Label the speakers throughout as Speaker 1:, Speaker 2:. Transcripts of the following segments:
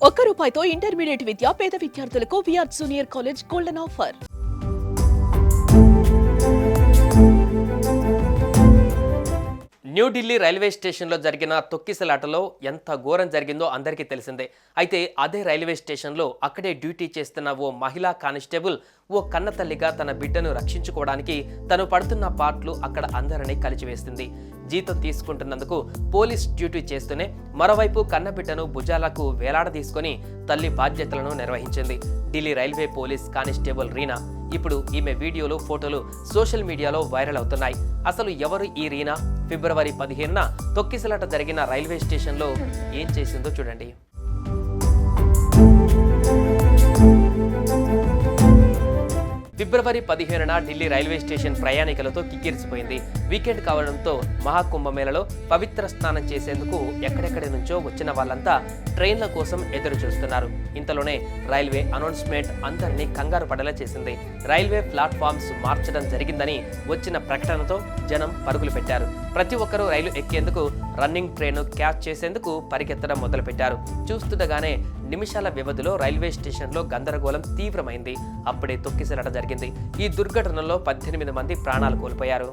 Speaker 1: ఒక్క రూపాయితో ఇంటర్మీడియట్ విద్య పేద విద్యార్థులకు VR junior college golden offer
Speaker 2: New Delhi railway స్టేషన్లో జరిగిన తొక్కిసలాటలో ఎంత ఘోరం జరిగిందో అందరికీ తెలిసిందే. అయితే అదే రైల్వే స్టేషన్లో అక్కడే డ్యూటీ చేస్తున్న ఓ మహిళా కానిస్టేబుల్ ఓ కన్నతల్లిగా తన బిడ్డను రక్షించుకోవడానికి తను పడుతున్న పాటలు అక్కడ అందరినీ కలిచివేస్తుంది జీతం తీసుకుంటున్నందుకు పోలీస్ డ్యూటీ చేస్తూనే మరోవైపు కన్నబిడ్డను భుజాలకు వేలాడదీసుకొని తల్లి బాధ్యతలను నిర్వహించింది. Delhi railway police constable Reena. ఇప్పుడు ఈమె వీడియోలు ఫోటోలు సోషల్ మీడియాలో వైరల్ అవుతున్నాయి. అసలు ఎవరు ఈ రీనా? ఫిబ్రవరి పదిహేనున తొక్కిసలాట జరిగిన రైల్వే స్టేషన్లో ఏం చేసిందో చూడండి. ఫిబ్రవరి పదిహేనున ఢిల్లీ రైల్వే స్టేషన్ ప్రయాణికులతో కిక్కిరిసిపోయింది. వీకెండ్ కావడంతో మహాకుంభమేళలో పవిత్ర స్నానం చేసేందుకు ఎక్కడెక్కడి నుంచో వచ్చిన వాళ్ళంతా ట్రైన్ల కోసం ఎదురు చూస్తున్నారు ఇంతలోనే రైల్వే అనౌన్స్మెంట్ అందరినీ కంగారు పడేలా చేసింది. రైల్వే ప్లాట్ఫామ్స్ మార్చడం జరిగిందని వచ్చిన ప్రకటనతో జనం పరుగులు పెట్టారు. ప్రతి ఒక్కరూ రైలు ఎక్కేందుకు రన్నింగ్ ట్రైన్ క్యాచ్ చేసేందుకు పరిగెత్తడం మొదలుపెట్టారు. చూస్తుండగానే నిమిషాల వ్యవధిలో రైల్వే స్టేషన్లో గందరగోళం తీవ్రమైంది. అప్పుడే తొక్కిసలాట జరిగింది. ఈ దుర్ఘటనలో పద్దెనిమిది మంది ప్రాణాలు కోల్పోయారు.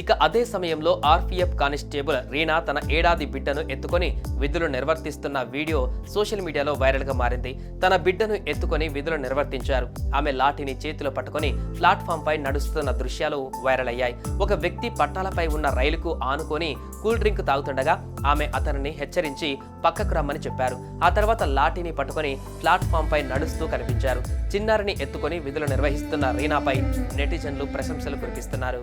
Speaker 2: ఇక అదే సమయంలో ఆర్పీఎఫ్ కానిస్టేబుల్ రీనా తన ఏడాది బిడ్డను ఎత్తుకొని విధులు నిర్వర్తిస్తున్న వీడియో సోషల్ మీడియాలో వైరల్గా మారింది. తన బిడ్డను ఎత్తుకొని విధులు నిర్వర్తించారు. ఆమె లాఠీని చేతిలో పట్టుకొని ప్లాట్ఫామ్ పై నడుస్తున్న దృశ్యాలు వైరల్ అయ్యాయి. ఒక వ్యక్తి పట్టాలపై ఉన్న రైలుకు ఆనుకొని కూల్ డ్రింక్ తాగుతుండగా ఆమె అతనిని హెచ్చరించి పక్కకు రమ్మని చెప్పారు. ఆ తర్వాత లాఠీని పట్టుకొని ప్లాట్ఫామ్ పై నడుస్తూ కనిపించారు. చిన్నారిని ఎత్తుకొని విధులు నిర్వహిస్తున్న రీనాపై నెటిజన్లు ప్రశంసలు కురిపిస్తున్నారు.